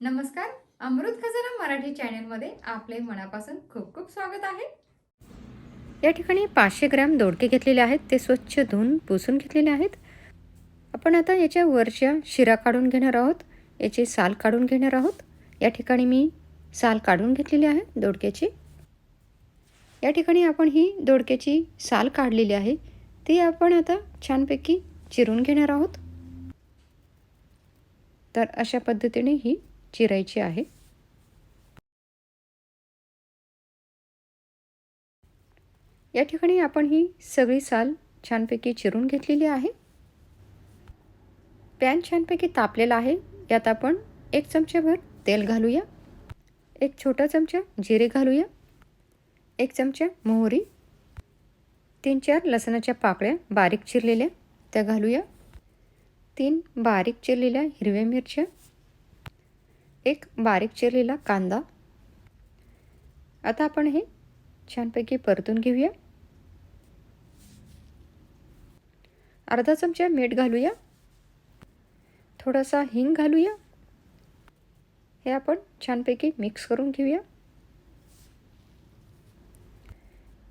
नमस्कार अमृत खजाना मराठी चॅनलमध्ये आपले मनापासून खूप खूप स्वागत आहे. या ठिकाणी पाचशे ग्रॅम दोडके घेतलेले आहेत ते स्वच्छ धुवून पुसून घेतलेले आहेत. आपण आता याच्या वरच्या शिरा काढून घेणार आहोत याची साल काढून घेणार आहोत. या ठिकाणी मी साल काढून घेतलेली आहे दोडक्याची. या ठिकाणी आपण ही दोडक्याची साल काढलेली आहे ती आपण आता छानपैकी चिरून घेणार आहोत. तर अशा पद्धतीने ही चिरायची आहे. या ठिकाणी आपण ही सगळी साल छानपैकी चिरून घेतलेली आहे. पॅन छानपैकी तापलेला आहे. यात आपण एक चमच्याभर तेल घालूया. एक छोटा चमचा जिरे घालूया. एक चमचा मोहरी. तीन चार लसणाच्या पाकळ्या बारीक चिरलेल्या त्या घालूया. तीन बारीक चिरलेल्या हिरव्या मिरच्या. एक बारीक चिरलेला कांदा. आता आपण हे छानपैकी परतून घेऊया. अर्धा चमचा मीठ घालूया. थोडासा हिंग घालूया. हे आपण छानपैकी मिक्स करून घेऊया.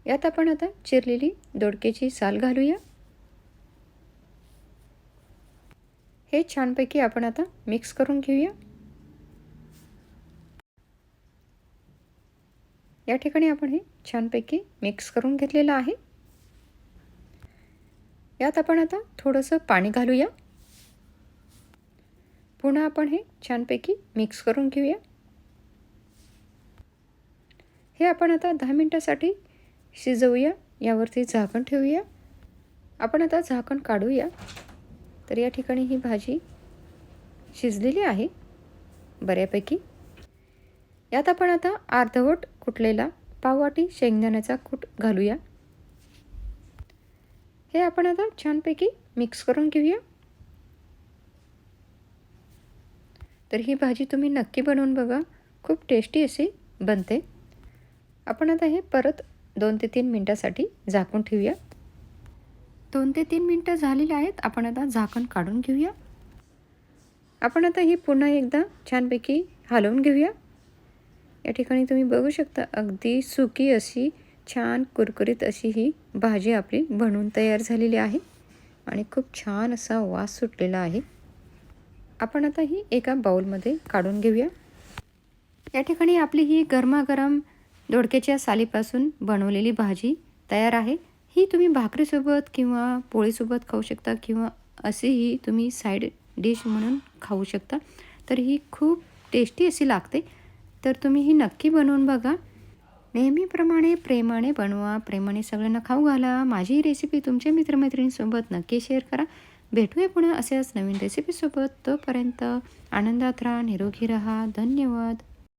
यात आपण आता चिरलेली दोडकेची साल घालूया. हे छानपैकी आपण आता मिक्स करून घेऊया. या ठिकाणी आपण हे छानपैकी मिक्स करून घेतलेलं आहे. यात आपण आता थोडंसं पाणी घालूया. पुन्हा आपण हे छानपैकी मिक्स करून घेऊया. हे आपण आता दहा मिनटासाठी शिजवूया यावरती झाकण ठेवूया. आपण आता झाकण काढूया. तर या ठिकाणी ही भाजी शिजलेली आहे बऱ्यापैकी. यात आपण आता अर्धवट कुटलेला पाववाटी शेंगदाण्याचा कूट घालूया. हे आपण आता छानपैकी मिक्स करून घेऊया. तर ही भाजी तुम्ही नक्की बनवून बघा. खूप टेस्टी अशी बनते. आपण आता हे परत दोन ते तीन मिनटासाठी झाकून ठेवूया. दोन ते तीन मिनटं झालेली आहेत. आपण आता झाकण काढून घेऊया. आपण आता ही पुन्हा एकदा छानपैकी हलवून घेऊया. या ठिकाणी तुम्ही बघू शकता अगदी सुकी अशी छान कुरकुरीत अशी ही भाजी आपली बनवून तयार झालेली आहे आणि खूप छान असा वास सुटलेला आहे. आपण आता ही एका बाऊलमध्ये काढून घेऊया. या ठिकाणी आपली ही गरमागरम दोडक्याच्या सालीपासून बनवलेली भाजी तयार आहे. ही तुम्ही भाकरीसोबत किंवा पोळीसोबत खाऊ शकता किंवा असेही तुम्ही साईड डिश म्हणून खाऊ शकता. तर ही खूप टेस्टी अशी लागते. तर तुम्ही ही नक्की बनवून बघा. नेहमीप्रमाणे प्रेमाने बनवा प्रेमाने सगळ्यांना खाऊ घाला. माझी रेसिपी तुमच्या मित्रमैत्रिणींसोबत नक्की शेअर करा. भेटूया पुन्हा अशाच नवीन रेसिपीसोबत तोपर्यंत आनंदात राहा निरोगी राहा. धन्यवाद.